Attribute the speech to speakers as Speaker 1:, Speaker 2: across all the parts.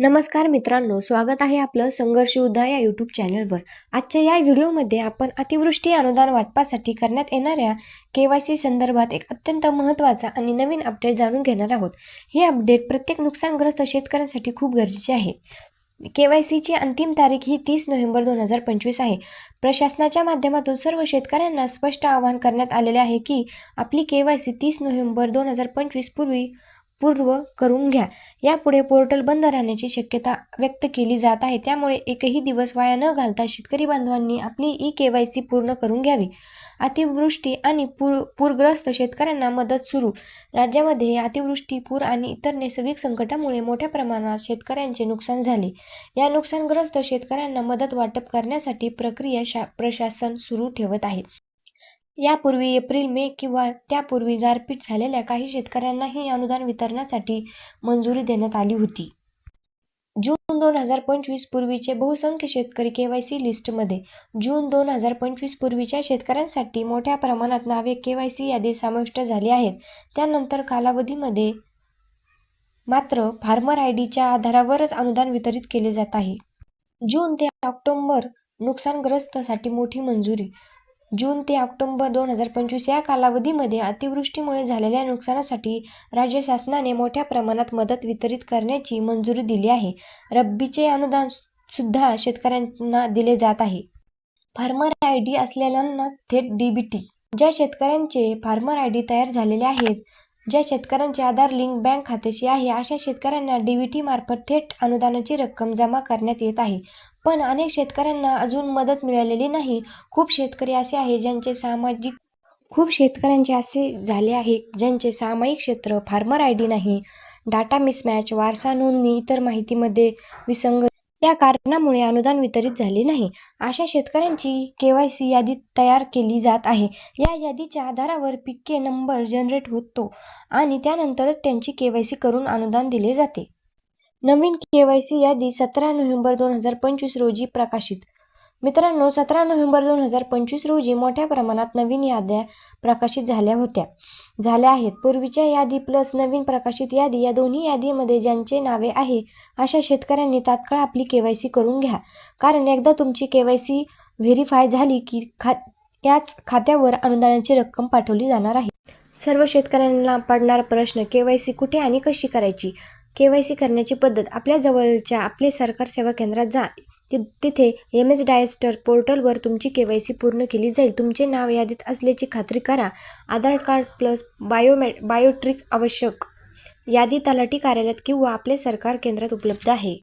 Speaker 1: नमस्कार मित्रांनो स्वागत आहे आपलं संघर्ष उद्धा या यूट्यूब चॅनलवर. आजच्या या व्हिडिओमध्ये आपण अतिवृष्टी अनुदान वाटपासाठी करण्यात येणाऱ्या के वाय सी संदर्भात एक अत्यंत महत्त्वाचा आणि नवीन अपडेट जाणून घेणार आहोत. हे अपडेट प्रत्येक नुकसानग्रस्त शेतकऱ्यांसाठी खूप गरजेचे आहे. के वाय सीची अंतिम तारीख ही तीस नोव्हेंबर दोन हजार पंचवीस आहे. प्रशासनाच्या माध्यमातून सर्व शेतकऱ्यांना स्पष्ट आवाहन करण्यात आलेले आहे की आपली के वाय सी तीस नोव्हेंबर दोन हजार पंचवीस पूर्वी पूर्व करून घ्या. यापुढे पोर्टल बंद राहण्याची शक्यता व्यक्त केली जात आहे. त्यामुळे एकही दिवस वाया न घालता शेतकरी बांधवांनी आपली ई के वाय सी पूर्ण करून घ्यावी. अतिवृष्टी आणि पूर पूरग्रस्त शेतकऱ्यांना मदत सुरू. राज्यामध्ये अतिवृष्टी पूर आणि इतर नैसर्गिक संकटामुळे मोठ्या प्रमाणात शेतकऱ्यांचे नुकसान झाले. या नुकसानग्रस्त शेतकऱ्यांना मदत वाटप करण्यासाठी प्रक्रिया शा प्रशासन सुरू ठेवत आहे. यापूर्वी एप्रिल मे किंवा त्यापूर्वी गारपीट झालेल्या काही शेतकऱ्यांनाही अनुदान वितरणासाठी मंजुरी देण्यात आली होती. जून दोन हजार पंचवीस पूर्वीचे बहुसंख्य शेतकरी के वाय सी लिस्टमध्ये जून दोन हजार पंचवीस पूर्वीच्या शेतकऱ्यांसाठी मोठ्या प्रमाणात नावे के वाय सी समाविष्ट झाली आहेत. त्यानंतर कालावधीमध्ये मात्र फार्मर आय डीच्या आधारावरच अनुदान वितरित केले जात आहे. जून ते ऑक्टोबर नुकसानग्रस्तसाठी मोठी मंजुरी जून ते ऑक्टोंबर दोन हजार पंचवीस या कालावधीमध्ये अतिवृष्टीमुळे झालेल्या नुकसानासाठी राज्य शासनाने मोठ्या प्रमाणात मदत वितरित करण्याची मंजुरी दिली आहे. रब्बीचे अनुदान सुद्धा शेतकऱ्यांना दिले जात आहे. फार्मर आय डी असलेल्यांना थेट डी बी टी. ज्या शेतकऱ्यांचे फार्मर आय डी तयार झालेले आहेत ज्या शेतकऱ्यांचे आधार लिंक बँक खात्याशी आहे अशा शेतकऱ्यांना डी व्ही टी मार्फत थेट अनुदानाची रक्कम जमा करण्यात येत आहे. पण अनेक शेतकऱ्यांना अजून मदत मिळालेली नाही. खूप शेतकरी असे आहे ज्यांचे सामाजिक खूप शेतकऱ्यांचे असे झाले आहे ज्यांचे सामायिक क्षेत्र फार्मर आय डी नाही. डाटा मिसमॅच वारसा नोंदणी इतर माहितीमध्ये विसंग या कारणामुळे अनुदान वितरित झाले नाही. अशा शेतकऱ्यांची के वाय सी यादी तयार केली जात आहे. या यादीच्या आधारावर पिके नंबर जनरेट होतो आणि त्यानंतरच त्यांची के वाय सी करून अनुदान दिले जाते. नवीन के वाय सी यादी सतरा नोव्हेंबर दोन हजार पंचवीस रोजी प्रकाशित मित्रांनो सतरा नोव्हेंबर दोन हजार पंचवीस रोजी मोठ्या प्रमाणात नवीन याद्या प्रकाशित झाल्या होत्या. झाल्या आहेत. पूर्वीच्या यादी प्लस नवीन प्रकाशित यादी या दोन्ही यादीमध्ये ज्यांचे नावे आहे अशा शेतकऱ्यांनी तात्काळ आपली के वाय सी करून घ्या. कारण एकदा तुमची के वाय सी व्हेरीफाय झाली की खा याच खात्यावर अनुदानाची रक्कम पाठवली जाणार आहे. सर्व शेतकऱ्यांना पडणारा प्रश्न के वाय सी कुठे आणि कशी करायची? के वाय सी करण्याची पद्धत आपल्या जवळच्या आपले सरकार सेवा केंद्रात जा. तिथे एम एस डायस्टर पोर्टलवर तुमची के वाय सी पूर्ण केली जाईल. तुमचे नाव यादीत असल्याची खात्री करा. आधार कार्ड प्लस बायोमे बायोट्रिक आवश्यक यादी तलाठी कार्यालयात किंवा आपले सरकार केंद्रात उपलब्ध आहे.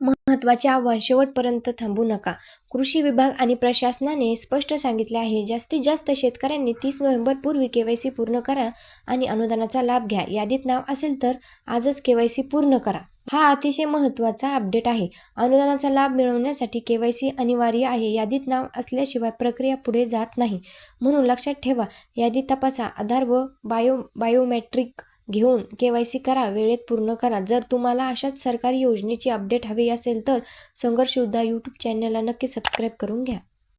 Speaker 1: महत्त्वाचे आव्हान शेवटपर्यंत थांबू नका. कृषी विभाग आणि प्रशासनाने स्पष्ट सांगितले आहे जास्तीत जास्त शेतकऱ्यांनी तीस नोव्हेंबर पूर्वी के वाय सी पूर्ण करा आणि अनुदानाचा लाभ घ्या. यादीत नाव असेल तर आजच के वाय सी पूर्ण करा. हा अतिशय महत्त्वाचा अपडेट आहे. अनुदानाचा लाभ मिळवण्यासाठी के वाय सी अनिवार्य आहे. यादीत नाव असल्याशिवाय प्रक्रिया पुढे जात नाही. म्हणून लक्षात ठेवा यादीत तपासा. आधार व बायो बायोमेट्रिक घेऊन के वाय सी करा वेळेत पूर्ण करा. जर तुम्हाला अशाच सरकारी योजनेची अपडेट हवी असेल तर संघर्ष योद्धा यूट्यूब चॅनलला नक्की सबस्क्राईब करून घ्या.